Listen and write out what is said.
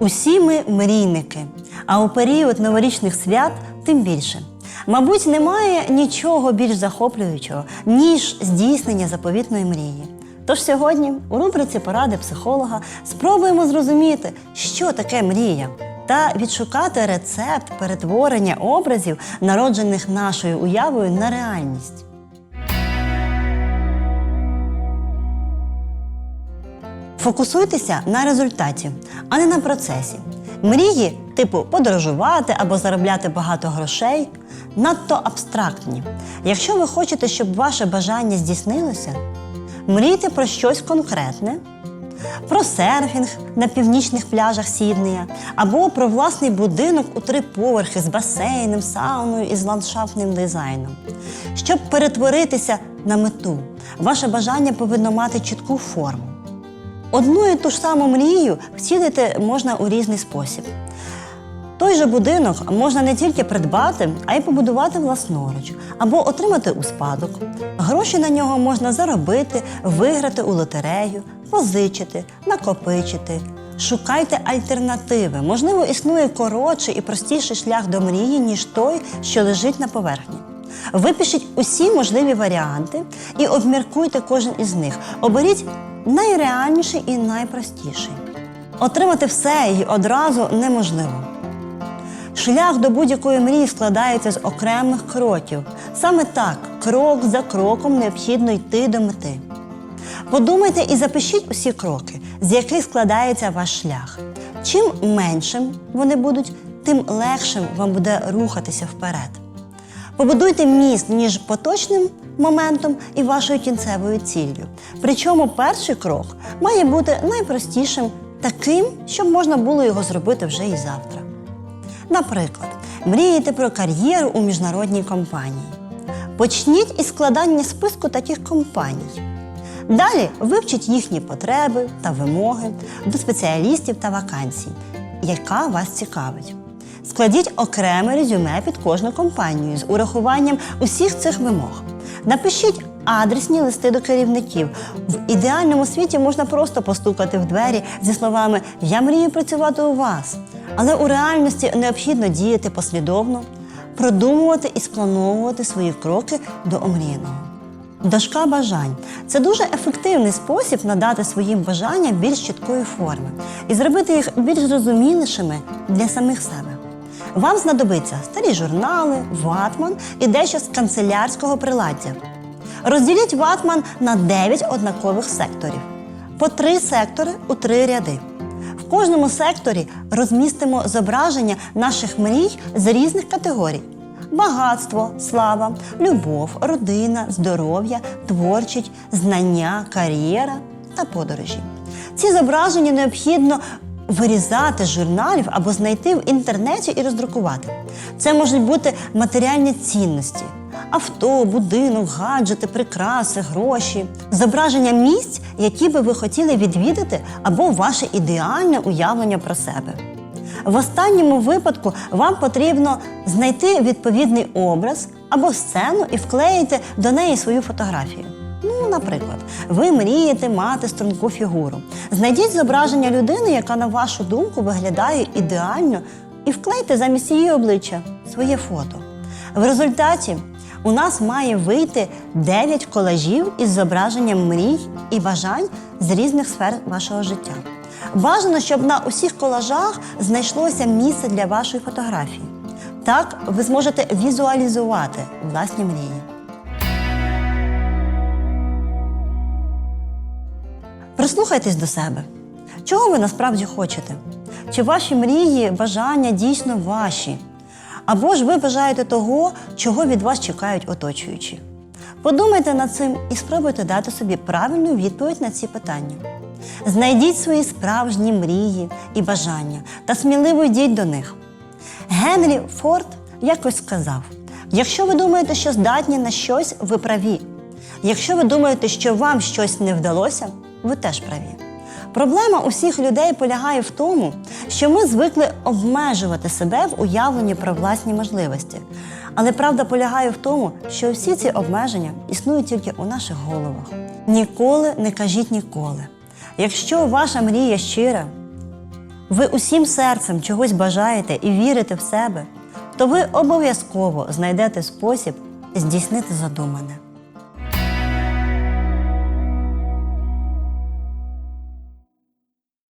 Усі ми мрійники, а у період новорічних свят тим більше. Мабуть, немає нічого більш захоплюючого, ніж здійснення заповітної мрії. Тож сьогодні у рубриці Поради психолога спробуємо зрозуміти, що таке мрія, та відшукати рецепт перетворення образів, народжених нашою уявою, на реальність. Фокусуйтеся на результаті, а не на процесі. Мрії, типу подорожувати або заробляти багато грошей, надто абстрактні. Якщо ви хочете, щоб ваше бажання здійснилося, мрійте про щось конкретне, про серфінг на північних пляжах Сіднея, або про власний будинок у три поверхи з басейном, сауною і з ландшафтним дизайном. Щоб перетворитися на мету, ваше бажання повинно мати чітку форму. Одну і ту ж саму мрію втілити можна у різний спосіб. Той же будинок можна не тільки придбати, а й побудувати власноруч або отримати у спадок. Гроші на нього можна заробити, виграти у лотерею, позичити, накопичити. Шукайте альтернативи. Можливо, існує коротший і простіший шлях до мрії, ніж той, що лежить на поверхні. Випишіть усі можливі варіанти і обміркуйте кожен із них. Оберіть найреальніший і найпростіший. Отримати все і одразу неможливо. Шлях до будь-якої мрії складається з окремих кроків. Саме так, крок за кроком необхідно йти до мети. Подумайте і запишіть усі кроки, з яких складається ваш шлях. Чим меншим вони будуть, тим легшим вам буде рухатися вперед. Побудуйте міст між поточним моментом і вашою кінцевою ціллю. Причому перший крок має бути найпростішим, таким, щоб можна було його зробити вже і завтра. Наприклад, мрієте про кар'єру у міжнародній компанії. Почніть із складання списку таких компаній. Далі вивчіть їхні потреби та вимоги до спеціалістів та вакансій, яка вас цікавить. Складіть окреме резюме під кожну компанію з урахуванням усіх цих вимог. Напишіть адресні листи до керівників. В ідеальному світі можна просто постукати в двері зі словами Я мрію працювати у вас. Але у реальності необхідно діяти послідовно, продумувати і сплановувати свої кроки до омріяного. Дошка бажань це дуже ефективний спосіб надати своїм бажанням більш чіткої форми і зробити їх більш зрозумілішими для самих себе. Вам знадобиться старі журнали, ватман і дещо з канцелярського приладдя. Розділіть ватман на 9 однакових секторів, по три сектори у три ряди. В кожному секторі розмістимо зображення наших мрій з різних категорій: багатство, слава, любов, родина, здоров'я, творчість, знання, кар'єра та подорожі. Ці зображення необхідно вирізати журналів або знайти в інтернеті і роздрукувати. Це можуть бути матеріальні цінності. Авто, будинок, гаджети, прикраси, гроші, зображення місць, які би ви хотіли відвідати, або ваше ідеальне уявлення про себе. В останньому випадку вам потрібно знайти відповідний образ або сцену і вклеїти до неї свою фотографію. Ну, наприклад, ви мрієте мати струнку фігуру. Знайдіть зображення людини, яка, на вашу думку, виглядає ідеально, і вклейте замість її обличчя своє фото. В результаті у нас має вийти 9 колажів із зображенням мрій і бажань з різних сфер вашого життя. Бажано, щоб на усіх колажах знайшлося місце для вашої фотографії. Так ви зможете візуалізувати власні мрії. Прислухайтесь до себе. Чого ви насправді хочете? Чи ваші мрії, бажання дійсно ваші? Або ж ви бажаєте того, чого від вас чекають оточуючі? Подумайте над цим і спробуйте дати собі правильну відповідь на ці питання. Знайдіть свої справжні мрії і бажання та сміливо йдіть до них. Генрі Форд якось сказав: якщо ви думаєте, що здатні на щось, ви праві. Якщо ви думаєте, що вам щось не вдалося, ви теж праві. Проблема усіх людей полягає в тому, що ми звикли обмежувати себе в уявленні про власні можливості. Але правда полягає в тому, що всі ці обмеження існують тільки у наших головах. Ніколи не кажіть ніколи. Якщо ваша мрія щира, ви усім серцем чогось бажаєте і вірите в себе, то ви обов'язково знайдете спосіб здійснити задумане.